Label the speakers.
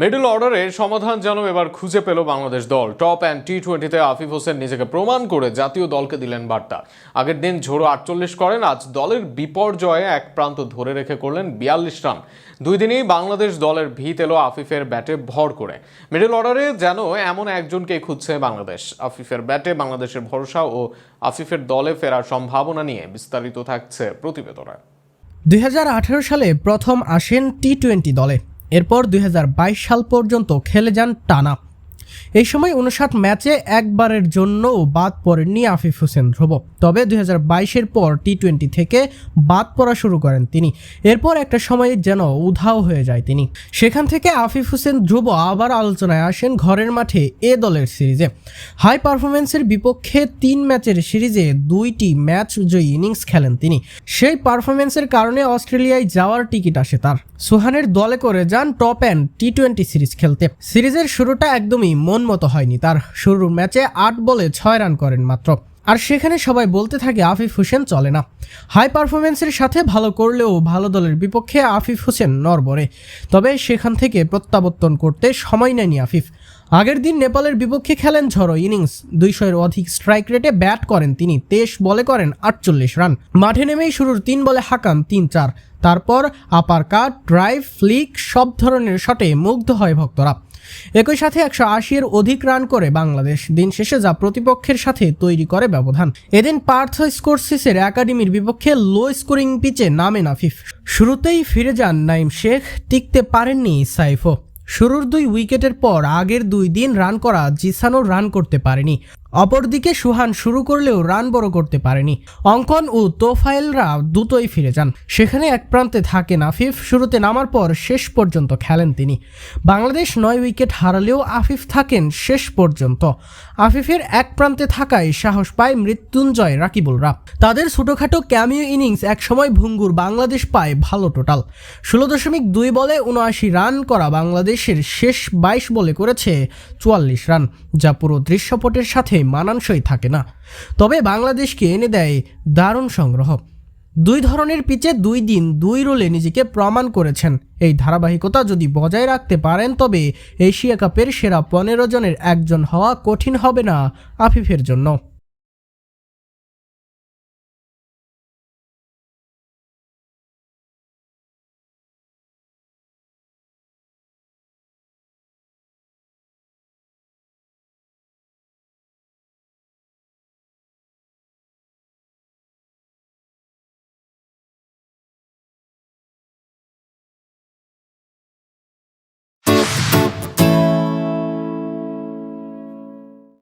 Speaker 1: Middle অর্ডারের সমাধান যেন এবার খুঁজে পেল বাংলাদেশ দল। টপ অ্যান্ড টি টোয়েন্টিতে আফিফ হোসেন নিজেকে প্রমাণ করে জাতীয় দলকে দিলেন বার্তা। আগের দিন ঝোড়ো আটচল্লিশ করেন, আজ দলের বিপর্যয়ে এক প্রান্ত ধরে রেখে করলেন বিয়াল্লিশ রান। দুই দিনেই বাংলাদেশ দলের ভিত এলো আফিফের ব্যাটে ভর করে। মিডল অর্ডারে যেন এমন একজনকেই খুঁজছে বাংলাদেশ। আফিফের ব্যাটে বাংলাদেশের ভরসা ও আফিফের দলে ফেরার সম্ভাবনা নিয়ে বিস্তারিত থাকছে প্রতিবেদনে।
Speaker 2: দুই সালে প্রথম আসেন টি টোয়েন্টি দলে। এরপর দুই হাজার বাইশ সাল পর্যন্ত খেলে যান টানা এই সময় উনষাট ম্যাচে একবারের জন্যও বাদ পড়েননি আফিফ হোসেন ধ্রুব তবে দুই হাজার বাইশের পর টি টোয়েন্টি থেকে বাদ পড়া শুরু করেন তিনি। এরপর একটা সময়ে যেন উধাও হয়ে যায় তিনি। সেখান থেকে আফিফ হোসেন ধ্রুব আবার আলোচনায় আসেন ঘরের মাঠে এ দলের সিরিজে। হাই পারফরমেন্সের বিপক্ষে তিন ম্যাচের সিরিজে দুইটি ম্যাচ জয়ী ইনিংস খেলেন তিনি। সেই পারফরমেন্সের কারণে অস্ট্রেলিয়ায় যাওয়ার টিকিট আসে তার। সোহানের দলে করে যান টপ অ্যান্ড টি টোয়েন্টি সিরিজ খেলতে। সিরিজের শুরুটা একদমই মন মতো হয়নি। তার শুরুর ম্যাচে আট বলে ছয় রান করেন মাত্র। আর সেখানে সবাই বলতে থাকে, আফিফ হোসেন চলে না। হাই পারফরমেন্সের সাথে ভালো করলেও ভালো দলের বিপক্ষে আফিফ হোসেন নরবরে তবে সেখান থেকে প্রত্যাবর্তন করতে সময় নেয়নি আফিফ। আগের দিন নেপালের বিপক্ষে খেলেন ঝড়ো ইনিংস। দুইশোর অধিক স্ট্রাইক রেটে ব্যাট করেন তিনি। তেইশ বলে করেন আটচল্লিশ রান। মাঠে নেমেই শুরুর তিন বলে হাকান তিন চার। তারপর আপার কাট ড্রাইভ ফ্লিক সব ধরনের শটে মুগ্ধ হয় ভক্তরা। একই সাথে একশো আশির অধিক রান করে বাংলাদেশ। দিন শেষে যা প্রতিপক্ষের সাথে তৈরি করে ব্যবধান। এদিন পার্থ স্কোরসিসের একাডেমির বিপক্ষে লো স্কোরিং পিচে নামে নাফিফ। শুরুতেই ফিরে যান নাইম শেখ, টিকতে পারেননি সাইফো। শুরুর দুই উইকেটের পর আগের দুই দিন রান করা জিসানো রান করতে পারেনি। অপরদিকে সুহান শুরু করলেও রান বড় করতে পারেনি। অঙ্কন ও তোফাইলরা দ্রুতই ফিরে যান। সেখানে এক প্রান্তে থাকেন আফিফ শুরুতে নামার পর শেষ পর্যন্ত খেলেন তিনি। বাংলাদেশ নয় উইকেট হারালেও আফিফ থাকেন শেষ পর্যন্ত। আফিফের এক প্রান্তে থাকায় সাহস পায় মৃত্যুঞ্জয় রাকিবুলরা। তাদের ছোটোখাটো ক্যামিও ইনিংস একসময় ভঙ্গুর বাংলাদেশ পায় ভালো টোটাল। ষোলো দশমিক দুই বলে উনআশি রান করা বাংলাদেশের শেষ বাইশ বলে করেছে চুয়াল্লিশ রান, যা পুরো দৃশ্যপটের সাথে মানানসই থাকে না। তবে বাংলাদেশকে এনে দেয় দারুণ সংগ্রহ। দুই ধরনের পিচে দুই দিন দুই রোলে নিজেকে প্রমাণ করেছেন। এই ধারাবাহিকতা যদি বজায় রাখতে পারেন, তবে এশিয়া কাপের সেরা পনেরো জনের একজন হওয়া কঠিন হবে না আফিফের জন্য।